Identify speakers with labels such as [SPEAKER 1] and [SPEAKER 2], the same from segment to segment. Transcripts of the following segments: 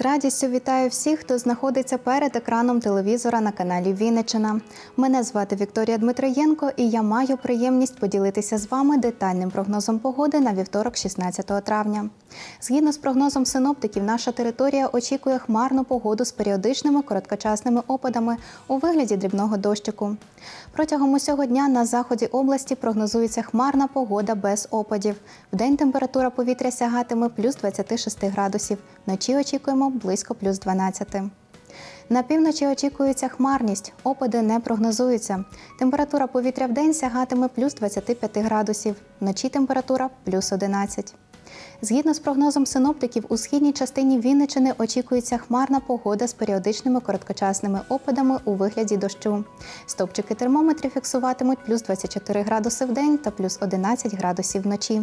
[SPEAKER 1] радістю вітаю всіх, хто знаходиться перед екраном телевізора на каналі Вінниччина. Мене звати Вікторія Дмитроєнко, і я маю приємність поділитися з вами детальним прогнозом погоди на вівторок, 16 травня. Згідно з прогнозом синоптиків, наша територія очікує хмарну погоду з періодичними короткочасними опадами у вигляді дрібного дощику. Протягом усього дня на заході області прогнозується хмарна погода без опадів. Вдень температура повітря сягатиме плюс 26 градусів. Вночі очікуємо близько плюс 12. На півночі очікується хмарність, опади не прогнозуються. Температура повітря в день сягатиме плюс 25 градусів, вночі температура плюс 11. Згідно з прогнозом синоптиків, у східній частині Вінничини очікується хмарна погода з періодичними короткочасними опадами у вигляді дощу. Стопчики термометрів фіксуватимуть плюс 24 градуси в день та плюс 11 градусів вночі.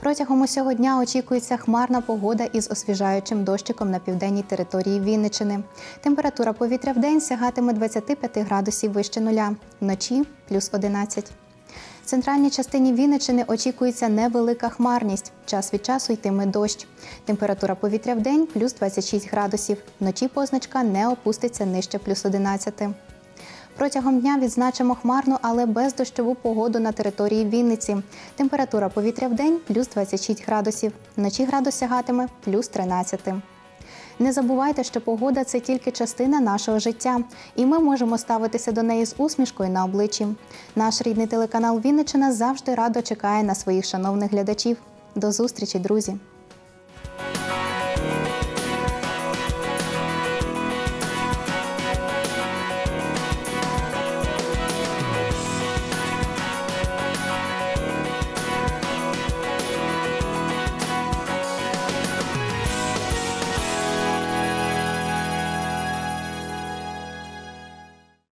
[SPEAKER 1] Протягом усього дня очікується хмарна погода із освіжаючим дощиком на південній території Вінничини. Температура повітря в день сягатиме 25 градусів вище нуля, вночі плюс 11. В центральній частині Вінничини очікується невелика хмарність. Час від часу йтиме дощ. Температура повітря в день плюс 26 градусів. Вночі позначка не опуститься нижче плюс 11. Протягом дня відзначимо хмарну, але бездощову погоду на території Вінниці. Температура повітря в день плюс 26 градусів. Вночі градус сягатиме плюс 13. Не забувайте, що погода це тільки частина нашого життя, і ми можемо ставитися до неї з усмішкою на обличчі. Наш рідний телеканал Вінничина завжди радо чекає на своїх шановних глядачів. До зустрічі, друзі!